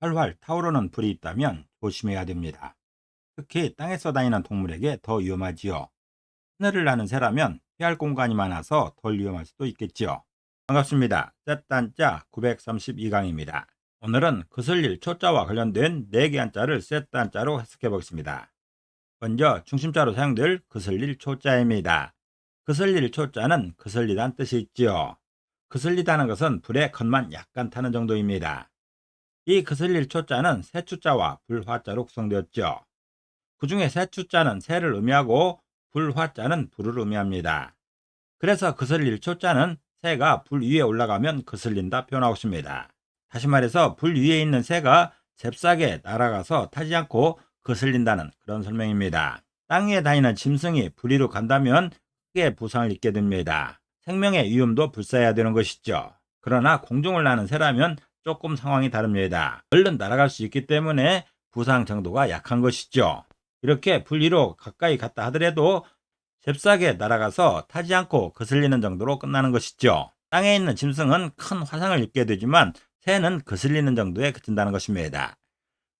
활활 타오르는 불이 있다면 조심해야 됩니다. 특히 땅에 서 다니는 동물에게 더 위험하지요. 하늘을 나는 새라면 피할 공간이 많아서 덜 위험할 수도 있겠지요. 반갑습니다. 셋단자 932강입니다. 오늘은 그슬릴 초자와 관련된 4개 한자를 셋단자로 해석해 보겠습니다. 먼저 중심자로 사용될 그슬릴 초자입니다. 그슬릴 초자는 그슬리다는 뜻이 있지요. 그슬리다는 것은 불에 겉만 약간 타는 정도입니다. 이 그슬릴 초자는 새추자와 불화자로 구성되었죠. 그 중에 새추자는 새를 의미하고 불화자는 불을 의미합니다. 그래서 그슬릴 초자는 새가 불 위에 올라가면 그슬린다 표현하고 있습니다. 다시 말해서 불 위에 있는 새가 잽싸게 날아가서 타지 않고 그슬린다는 그런 설명입니다. 땅 위에 다니는 짐승이 불 위로 간다면 크게 부상을 입게 됩니다. 생명의 위험도 불사해야 되는 것이죠. 그러나 공중을 나는 새라면 조금 상황이 다릅니다. 얼른 날아갈 수 있기 때문에 부상 정도가 약한 것이죠. 이렇게 불 위로 가까이 갔다 하더라도 잽싸게 날아가서 타지 않고 거슬리는 정도로 끝나는 것이죠. 땅에 있는 짐승은 큰 화상을 입게 되지만 새는 거슬리는 정도에 그친다는 것입니다.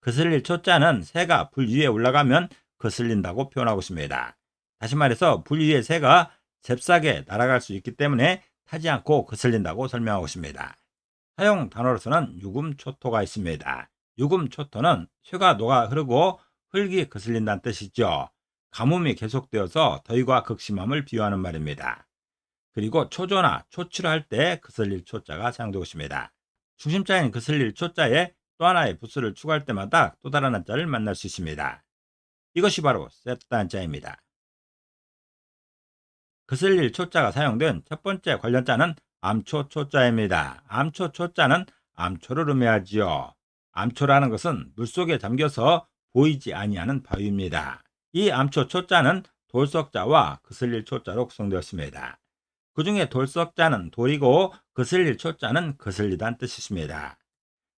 거슬릴 초자는 새가 불 위에 올라가면 거슬린다고 표현하고 있습니다. 다시 말해서 불 위에 새가 잽싸게 날아갈 수 있기 때문에 타지 않고 거슬린다고 설명하고 있습니다. 사용 단어로서는 유금초토가 있습니다. 유금초토는 쇠가 녹아 흐르고 흙이 거슬린다는 뜻이죠. 가뭄이 계속되어서 더위가 극심함을 비유하는 말입니다. 그리고 초조나 초치를 할때 거슬릴 초자가 사용되고 있습니다. 중심자인 거슬릴 초자에 또 하나의 부수를 추가할 때마다 또 다른 한자를 만날 수 있습니다. 이것이 바로 세트 한자입니다. 거슬릴 초자가 사용된 첫 번째 관련자는 암초 초자입니다. 암초 초자는 암초를 의미하지요. 암초라는 것은 물속에 잠겨서 보이지 아니하는 바위입니다. 이 암초 초자는 돌석자와 거슬릴 초자로 구성되었습니다. 그 중에 돌석자는 돌이고 거슬릴 초자는 거슬리다는 뜻이십니다.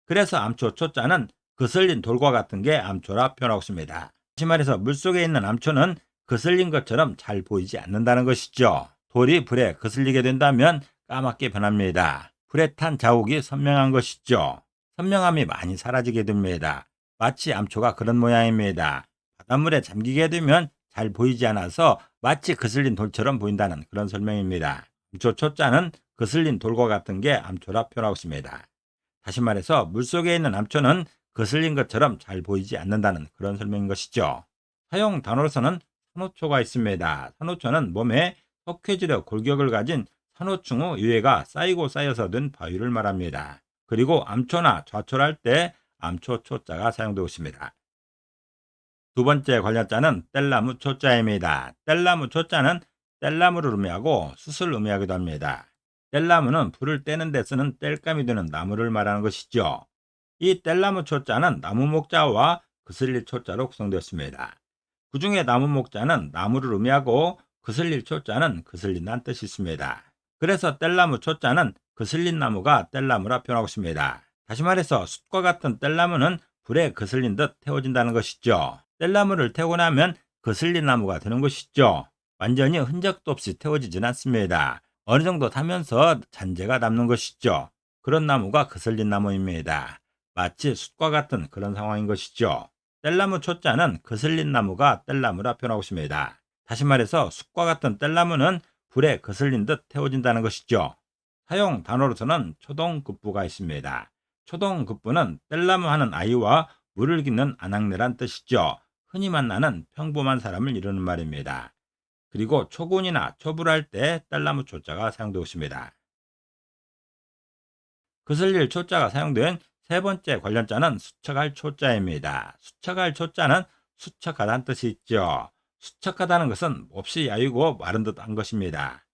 그래서 암초 초자는 거슬린 돌과 같은 게 암초라 표현하고 있습니다. 다시 말해서 물속에 있는 암초는 거슬린 것처럼 잘 보이지 않는다는 것이죠. 돌이 불에 거슬리게 된다면 까맣게 변합니다. 불에 탄 자국이 선명한 것이죠. 선명함이 많이 사라지게 됩니다. 마치 암초가 그런 모양입니다. 바닷물에 잠기게 되면 잘 보이지 않아서 마치 거슬린 돌처럼 보인다는 그런 설명입니다. 암초 초자는 거슬린 돌과 같은 게 암초라 표현하고 있습니다. 다시 말해서 물속에 있는 암초는 거슬린 것처럼 잘 보이지 않는다는 그런 설명인 것이죠. 사용 단어로서는 산호초가 있습니다. 산호초는 몸에 석회질의 골격을 가진 산호충의 유해가 쌓이고 쌓여서 된 바위를 말합니다. 그리고 암초나 좌초를 할때 암초 초자가 사용되고 있습니다. 두 번째 관련자는 뗄나무 초자입니다. 뗄나무 초자는 뗄나무를 의미하고 숯을 의미하기도 합니다. 뗄나무는 불을 떼는 데 쓰는 뗄감이 되는 나무를 말하는 것이죠. 이 뗄나무 초자는 나무 목자와 그슬릴 초자로 구성되었습니다. 그 중에 나무 목자는 나무를 의미하고 그슬릴 초자는 그슬린다는 뜻이 있습니다. 그래서 뗄나무 초자는 그슬린 나무가 뗄나무라 표현하고 있습니다. 다시 말해서 숯과 같은 뗄나무는 불에 거슬린 듯 태워진다는 것이죠. 뗄나무를 태우고 나면 거슬린 나무가 되는 것이죠. 완전히 흔적도 없이 태워지진 않습니다. 어느 정도 타면서 잔재가 남는 것이죠. 그런 나무가 거슬린 나무입니다. 마치 숯과 같은 그런 상황인 것이죠. 뗄나무 초자는 거슬린 나무가 뗄나무라 표현하고 있습니다. 다시 말해서 숯과 같은 뗄나무는 불에 거슬린 듯 태워진다는 것이죠. 사용 단어로서는 초동급부가 있습니다. 초동급부는 뗄나무 하는 아이와 물을 깃는 아낙네란 뜻이죠. 흔히 만나는 평범한 사람을 이루는 말입니다. 그리고 초군이나 초불할 때 뗄나무 초자가 사용되고 있습니다. 그슬릴 초자가 사용된 세 번째 관련자는 수척할 초자입니다. 수척할 초자는 수척하다는 뜻이 있죠. 수척하다는 것은 몹시 야유고 마른 듯한 것입니다.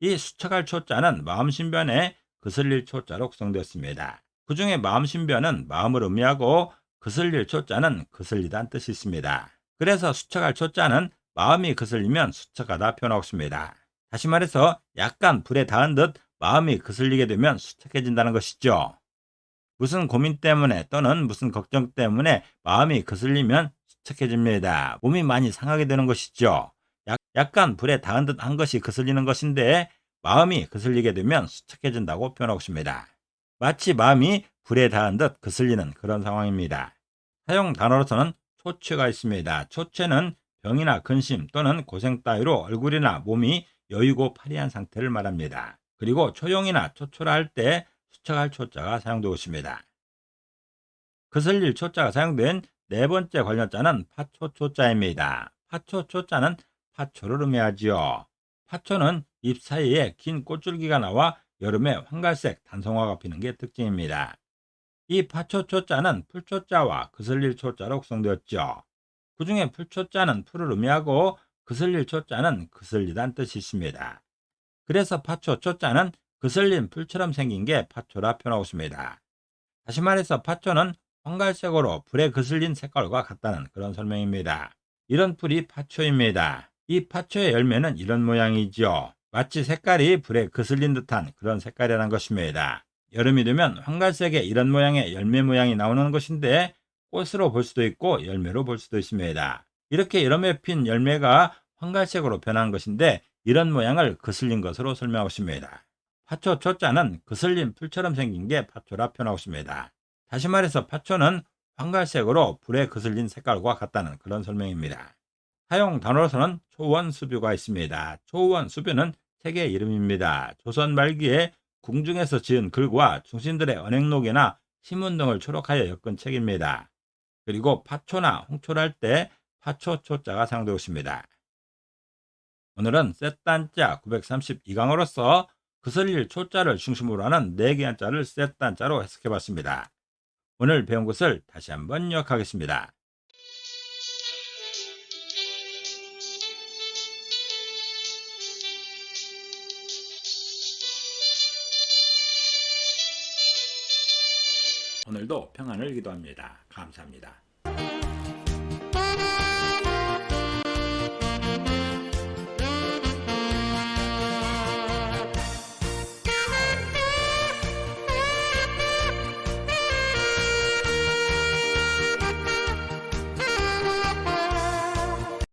이 수척할 초자는 마음신변에 그슬릴 초자로 구성되었습니다. 그 중에 마음신변은 마음을 의미하고 그슬릴 초자는 그슬리다는 뜻이 있습니다. 그래서 수척할 초자는 마음이 그슬리면 수척하다 표현하고 있습니다. 다시 말해서 약간 불에 닿은 듯 마음이 그슬리게 되면 수척해진다는 것이죠. 무슨 고민 때문에 또는 무슨 걱정 때문에 마음이 거슬리면 수척해집니다. 몸이 많이 상하게 되는 것이죠. 약간 불에 닿은 듯 한 것이 거슬리는 것인데 마음이 거슬리게 되면 수척해진다고 표현하고 있습니다. 마치 마음이 불에 닿은 듯 거슬리는 그런 상황입니다. 사용 단어로서는 초췌가 있습니다. 초췌는 병이나 근심 또는 고생 따위로 얼굴이나 몸이 여유고 파리한 상태를 말합니다. 그리고 초용이나 초초라 할 때 수척할 초자가 사용되고 있습니다. 거슬릴 초자가 사용된 네 번째 관련자는 파초초자입니다. 파초초자는 파초를 의미하지요. 파초는 잎 사이에 긴 꽃줄기가 나와 여름에 황갈색 단성화가 피는 게 특징입니다. 이 파초초자는 풀초자와 거슬릴 초자로 구성되었죠. 그 중에 풀초자는 풀을 의미하고 거슬릴 초자는 거슬리다는 뜻이 있습니다. 그래서 파초 초자는 거슬린 풀처럼 생긴 게 파초라 표현하고 있습니다. 다시 말해서 파초는 황갈색으로 불에 거슬린 색깔과 같다는 그런 설명입니다. 이런 풀이 파초입니다. 이 파초의 열매는 이런 모양이죠. 마치 색깔이 불에 거슬린 듯한 그런 색깔이라는 것입니다. 여름이 되면 황갈색의 이런 모양의 열매 모양이 나오는 것인데 꽃으로 볼 수도 있고 열매로 볼 수도 있습니다. 이렇게 여름에 핀 열매가 황갈색으로 변한 것인데 이런 모양을 거슬린 것으로 설명하고 있습니다. 파초 초자는 거슬린 풀처럼 생긴 게 파초라 표현하고 있습니다. 다시 말해서 파초는 황갈색으로 불에 거슬린 색깔과 같다는 그런 설명입니다. 사용 단어로서는 초원수뷰가 있습니다. 초원수뷰는 책의 이름입니다. 조선 말기에 궁중에서 지은 글과 중신들의 언행록이나 신문 등을 초록하여 엮은 책입니다. 그리고 파초나 홍초랄 때 파초초자가 사용되고 있습니다. 오늘은 셋단자 932강으로서 그슬릴 초자를 중심으로 하는 4개 한자를 셋단자로 해석해 봤습니다. 오늘 배운 것을 다시 한번 요약하겠습니다. 오늘도 평안을 기도합니다. 감사합니다.